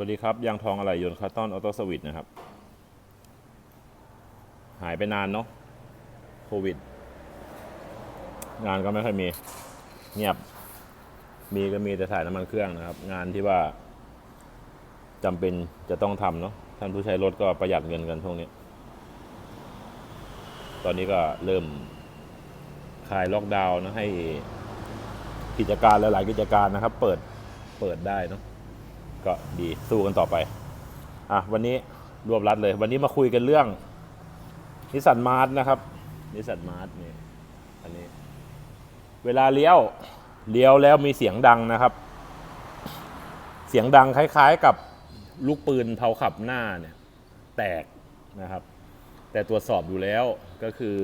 วัสดีครับ ยางทองอะไรยนต์คาร์ตอนออโต้สวิตนะครับ หายไปนานเนาะโควิด งานก็ไม่ค่อยมี เงียบ มีก็มีแต่ถ่ายน้ำมันเครื่องนะครับ งานที่ว่าจำเป็นจะต้องทำเนาะท่านผู้ใช้รถก็ประหยัดเงินกันช่วงนี้ ตอนนี้ก็เริ่มคลายล็อกดาวน์นะให้กิจการหลายๆกิจการนะครับ เปิดเปิดได้เนาะ ก็ดีสู้กันต่อไปอะวันนี้รวบรัดเลย วันนี้มาคุยกันเรื่องนิสสันมาร์ทนะครับนิสสันมาร์ทนี่อันนี้ เวลาเลี้ยวเลี้ยวแล้วมีเสียงดังนะครับ เสียงดังคล้าย ๆกับลูกปืนเผาขับหน้าเนี่ย แตกนะครับ แต่ตรวจสอบดูแล้วก็คือ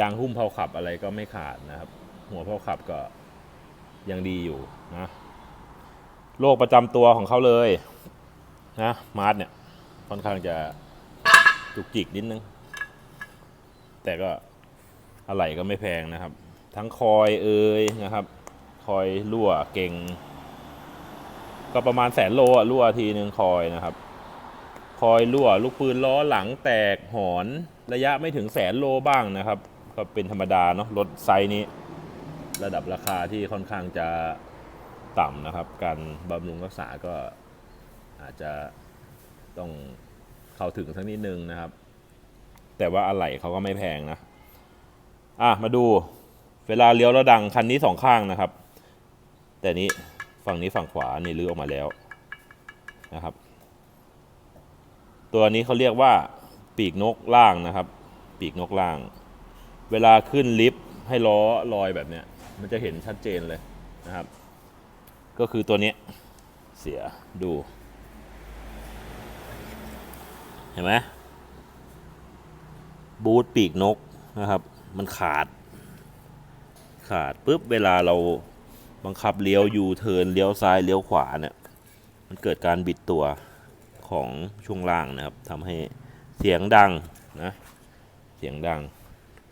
ยางหุ้มเผาขับอะไรก็ไม่ขาดนะครับ หัวเผาขับก็ยังดีอยู่นะ โรคประจำตัวของเขาเลยนะมาร์ทเนี่ยค่อนข้างจะจุกจิกนิดนึง แต่ก็อะไรก็ไม่แพงนะครับ ทั้งคอยเอ่ยนะครับ คอยรั่วเก่ง ก็ประมาณแสนโลอะรั่วทีหนึ่งคอยนะครับ คอยรั่วลูกปืนล้อหลังแตกหอนระยะไม่ถึงแสนโลบ้างนะครับ ก็เป็นธรรมดาเนาะรถไซส์นี้ ระดับราคาที่ค่อนข้างจะ ต่ำนะครับ การบำรุงรักษาก็อาจจะต้องเข้าถึงสักนิดนึงนะครับ แต่ว่าอะไหล่เขาก็ไม่แพงนะ อะ มาดูเวลาเลี้ยวแล้วดังคันนี้สองข้างนะครับ แต่นี้ฝั่งนี้ฝั่งขวานี่ลื้อออกมาแล้วนะครับ ตัวนี้เขาเรียกว่าปีกนกล่างนะครับ ปีกนกล่าง เวลาขึ้นลิฟต์ให้ล้อลอยแบบเนี้ยมันจะเห็นชัดเจนเลยนะครับ ก็คือตัวนี้เสียดู เห็นไหมบูทปีกนกนะครับ มันขาด ขาดปุ๊บเวลาเราบังคับเลี้ยวยูเทิร์นเลี้ยวซ้ายเลี้ยวขวาเนี่ยมันเกิดการบิดตัวของช่วงล่างนะครับทำให้เสียงดังนะเสียงดัง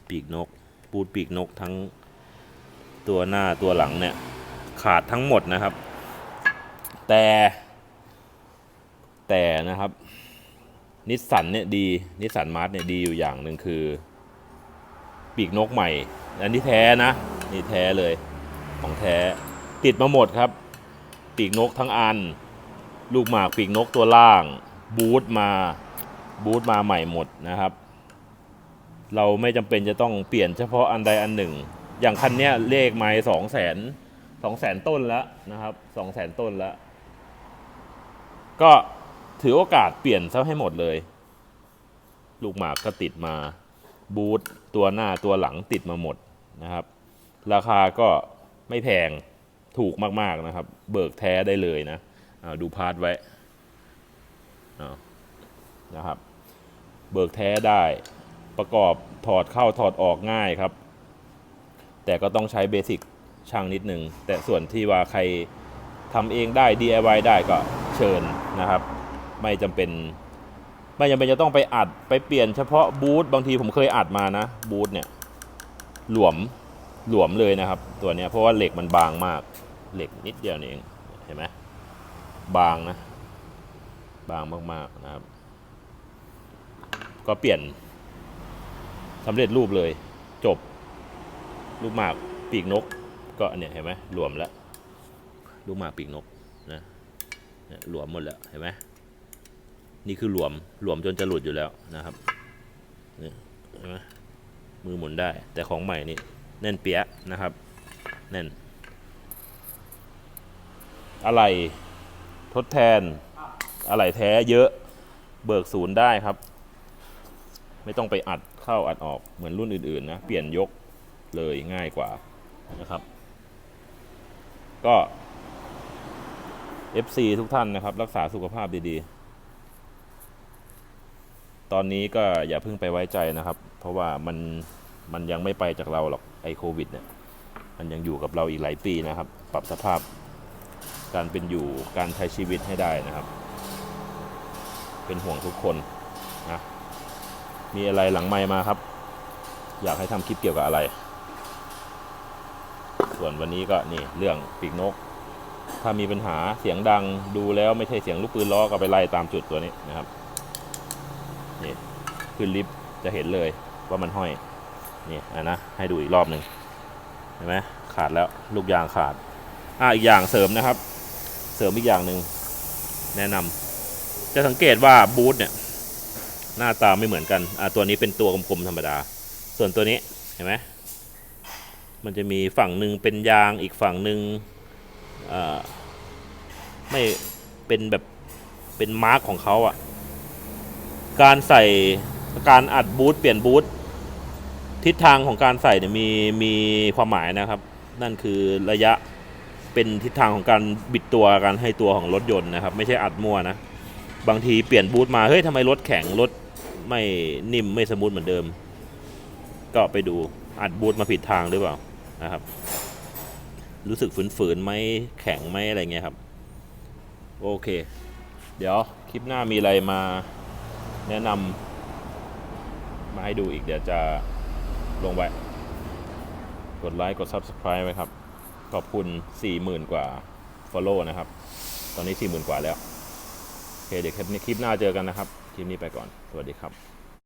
ปีกนก ปูดปีกนกทั้งตัวหน้าตัวหลังเนี่ย ขาดทั้งหมดนะครับ แต่แต่นะครับนิสสันเนี่ยดีนิสสันมาร์ทเนี่ยดีอยู่อย่างหนึ่งคือ ปีกนกใหม่ อันนี้แท้นะ นี่แท้เลยของแท้ ติดมาหมดครับ ปีกนกทั้งอัน ลูกหมากปีกนกตัวล่าง บูทมาบูทมาใหม่หมดนะครับ เราไม่จำเป็นจะต้องเปลี่ยนเฉพาะอันใดอันหนึ่ง อย่างคันเนี้ยเลขไม้สองแสน สองแสนต้นแล้วนะครับสองแสนต้นแล้ว ก็ถือโอกาสเปลี่ยนซะให้หมดเลย ลูกหมากก็ติดมาบูทตัวหน้าตัวหลังติดมาหมดนะครับ ราคาก็ไม่แพงถูกมากๆนะครับ เบิกแท้ได้เลยนะดูพาร์ทไว้อ่นะครับ เบิกแท้ได้ประกอบถอดเข้าถอดออกง่ายครับ แต่ก็ต้องใช้เบสิก ช่างนิดหนึ่งแต่ส่วนที่ว่าใครทำเองได้ DIY ได้ก็เชิญนะครับ ไม่จำเป็น ไม่จำเป็นจะต้องไปอัดไปเปลี่ยนเฉพาะบูธบางทีผมเคยอัดมานะบูธเนี่ยหลวมหลวมเลยนะครับ ตัวเนี้ยเพราะว่าเหล็กมันบางมากเหล็กนิดเดียวนี่เองเห็นไหมบางนะ บางมากๆนะครับ ก็เปลี่ยนสำเร็จรูปเลย จบลูกหมาก ปีกนก ก็เนี่ยเห็นไหมรวมแล้วลูกหมาปีกนกนะเนี่ยรวมหมดแล้วเห็นไหมนี่คือรวมรวมจนจะหลุดอยู่แล้วนะครับเนี่ยเห็นไหมมือหมุนได้ แต่ของใหม่นี่แน่นเปียะนะครับ แน่น อะไรทดแทนอะไรแท้เยอะเบิกศูนย์ได้ครับ ไม่ต้องไปอัดเข้าอัดออกเหมือนรุ่นอื่นๆนะ เปลี่ยนยกเลยง่ายกว่านะครับ ก็ FC ทุกท่านนะครับ รักษาสุขภาพดีๆ ตอนนี้ก็อย่าเพิ่งไปไว้ใจนะครับ เพราะว่ามันมันยังไม่ไปจากเราหรอกไอโควิดเนี่ยมันยังอยู่กับเราอีกหลายปีนะครับ ปรับสภาพการเป็นอยู่การใช้ชีวิตให้ได้นะครับ เป็นห่วงทุกคนนะมีอะไรหลังไมค์มาครับ อยากให้ทำคลิปเกี่ยวกับอะไร ส่วนวันนี้ก็นี่เรื่องปีกนก ถ้ามีปัญหาเสียงดังดูแล้วไม่ใช่เสียงลูกปืนล้อก็ไปไล่ตามจุดตัวนี้นะครับนี่ขึ้นลิฟต์จะเห็นเลยว่ามันห้อยนี่อะนะให้ดูอีกรอบหนึ่งเห็นไหมขาดแล้วลูกยางขาดอะอีกอย่างเสริมนะครับ เสริมอีกอย่างหนึ่งแนะนำจะสังเกตว่าบูทเนี่ยหน้าตาไม่เหมือนกันอะตัวนี้เป็นตัวกลมๆธรรมดา ส่วนตัวนี้เห็นไหม มันจะมีฝั่งหนึ่งเป็นยางอีกฝั่งหนึ่งไม่เป็นแบบเป็นมาร์กของเขาอะ่ะ การใส่การอัดบูทเปลี่ยนบูททิศทางของการใส่เนี่ยมีมีความหมายนะครับ นั่นคือระยะเป็นทิศทางของการบิดตัวการให้ตัวของรถยนต์นะครับ ไม่ใช่อัดมั่วนะ บางทีเปลี่ยนบูทมาเฮ้ยทำไมรถแข็งรถไม่นิ่มไม่สมูทเหมือนเดิม ก็ไปดูอัดบูทมาผิดทางหรือเปล่า นะครับ รู้สึกฝืนๆไหมแข็งไหมอะไรเงี้ยครับ โอเค เดี๋ยวคลิปหน้ามีอะไรมาแนะนำมาให้ดูอีกเดี๋ยวจะลงไว้ กดไลค์กด Subscribe ไว้ครับ ขอบคุณ 40,000 กว่า Follow นะครับ ตอนนี้ 40,000 กว่าแล้ว โอเค เดี๋ยวคลิปหน้าเจอกันนะครับ คลิปนี้ไปก่อน สวัสดีครับ